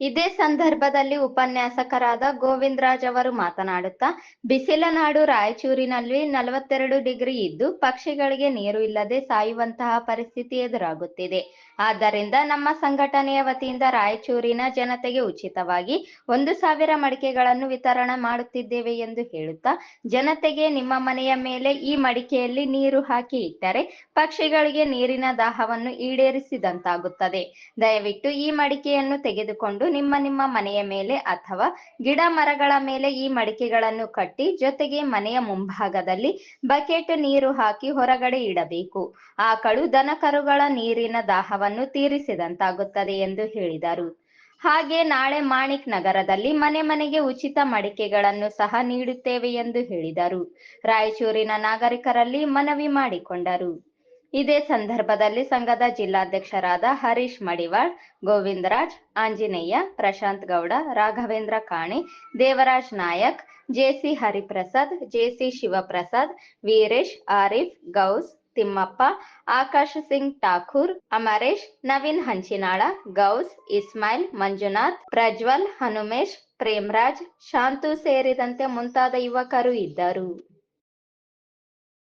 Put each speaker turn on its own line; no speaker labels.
ಇದೇ ಸಂದರ್ಭದಲ್ಲಿ ಉಪನ್ಯಾಸಕರಾದ ಗೋವಿಂದರಾಜ್ ಅವರು ಮಾತನಾಡುತ್ತಾ ಬಿಸಿಲ ನಾಡು ರಾಯಚೂರಿನಲ್ಲಿ ನಲವತ್ತೆರಡು ಡಿಗ್ರಿ ಇದ್ದು ಪಕ್ಷಿಗಳಿಗೆ ನೀರು ಇಲ್ಲದೆ ಸಾಯುವಂತಹ ಪರಿಸ್ಥಿತಿ ಎದುರಾಗುತ್ತಿದೆ. ಆದ್ದರಿಂದ ನಮ್ಮ ಸಂಘಟನೆಯ ವತಿಯಿಂದ ರಾಯಚೂರಿನ ಜನತೆಗೆ ಉಚಿತವಾಗಿ ಒಂದು ಸಾವಿರ ಮಡಿಕೆಗಳನ್ನು ವಿತರಣೆ ಮಾಡುತ್ತಿದ್ದೇವೆ ಎಂದು ಹೇಳುತ್ತಾ, ಜನತೆಗೆ ನಿಮ್ಮ ಮನೆಯ ಮೇಲೆ ಈ ಮಡಿಕೆಯಲ್ಲಿ ನೀರು ಹಾಕಿ ಇಟ್ಟರೆ ಪಕ್ಷಿಗಳಿಗೆ ನೀರಿನ ದಾಹವನ್ನು ಈಡೇರಿಸಿದಂತಾಗುತ್ತದೆ. ದಯವಿಟ್ಟು ಈ ಮಡಿಕೆಯನ್ನು ತೆಗೆದುಕೊಂಡು ನಿಮ್ಮ ನಿಮ್ಮ ಮನೆಯ ಮೇಲೆ ಅಥವಾ ಗಿಡ ಮರಗಳ ಮೇಲೆ ಈ ಮಡಿಕೆಗಳನ್ನು ಕಟ್ಟಿ ಜೊತೆಗೆ ಮನೆಯ ಮುಂಭಾಗದಲ್ಲಿ ಬಕೆಟ್ ನೀರು ಹಾಕಿ ಹೊರಗಡೆ ಇಡಬೇಕು. ಆಕಳು ದನಕರುಗಳ ನೀರಿನ ದಾಹವನ್ನು ತೀರಿಸಿದಂತಾಗುತ್ತದೆ ಎಂದು ಹೇಳಿದರು. ಹಾಗೆ ನಾಳೆ ಮಾಣಿಕ್ ನಗರದಲ್ಲಿ ಮನೆ ಮನೆಗೆ ಉಚಿತ ಮಡಿಕೆಗಳನ್ನು ಸಹ ನೀಡುತ್ತೇವೆ ಎಂದು ಹೇಳಿದರು. ರಾಯಚೂರಿನ ನಾಗರಿಕರಲ್ಲಿ ಮನವಿ ಮಾಡಿಕೊಂಡರು. ಇದೇ ಸಂದರ್ಭದಲ್ಲಿ ಸಂಘದ ಜಿಲ್ಲಾಧ್ಯಕ್ಷರಾದ Harish Madiwal, Govindaraj, Anjaneya, Prashant Gowda, Raghavendra Kani, Devaraj Nayak, JC Hariprasad, JC Shivaprasad, Veeresh, Arif, Gaus, Thimmappa, Akash Singh Thakur, Amaresh, Naveen Hanchinal, Gauss, Ismail, Manjunath, Prajwal, Hanumesh, Premraj, Shantu ಸೇರಿದಂತೆ ಮುಂತಾದ ಯುವಕರು ಇದ್ದರು.